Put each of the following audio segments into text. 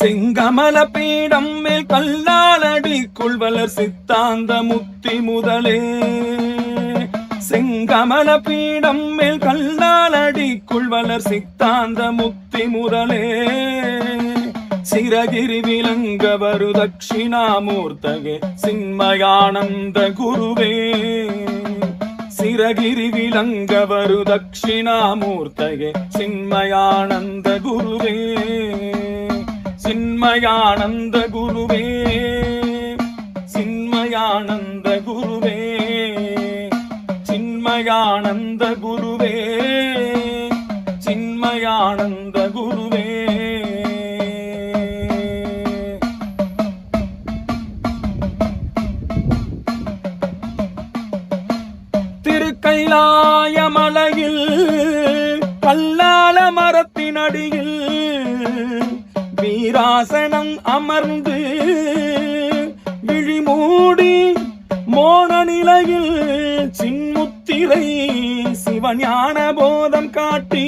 சிங்கமல பீடம் மேல் கல்லாலடிக்குள் வளர் சித்தாந்த முத்தி முதலே. செங்கமல பீடம் மேல் கல்லாலடிக்குள் வளர் சித்தாந்த முத்தி முதலே. சிரகிரி விளங்க வரு தட்சிணாமூர்த்தகே சின்மயானந்த குருவே. சிரகிரி விளங்க வரு தட்சிணாமூர்த்தகே சின்மயானந்த குருவே. சின்மயானந்த குருவே சின்மயானந்த குருவே சின்மயானந்த குருவே சின்மயானந்த குருவே. திருக்கைலாய மலையில் கல்லால மரத்தினடியில் வீராசனம் அமர்ந்து விழிமூடி மோன நிலையில் சின்முத்திரை சிவஞான போதம் காட்டி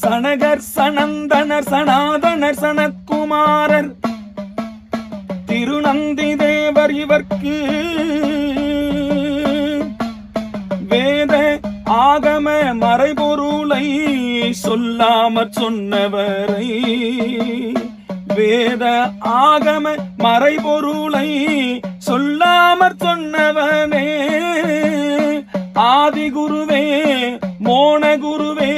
சனகர் சனந்தனர் சனாதனர் சனத்குமாரர் திருநந்தி தேவர் இவர்க்கு வேத ஆகம மறைபொருள் சொல்லாமற் சொன்னவரை வேத ஆகம மறைபொருளை சொல்லாமற் சொன்னவனே. ஆதி குருவே மோனகுருவே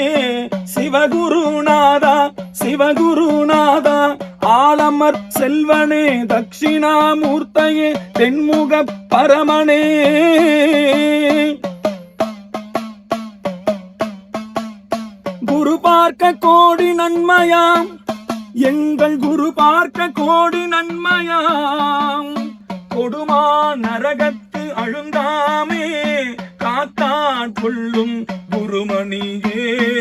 சிவகுருநாதா சிவகுருநாதா ஆலமர் செல்வனே தட்சிணாமூர்த்தையே தென்முக பரமனே. குரு பார்க்க கோடி நன்மையாம். எங்கள் குரு பார்க்க கோடி நன்மையாம். கொடுமா நரகத்து அழுந்தாமே காத்தான் கொள்ளும் குருமணியே.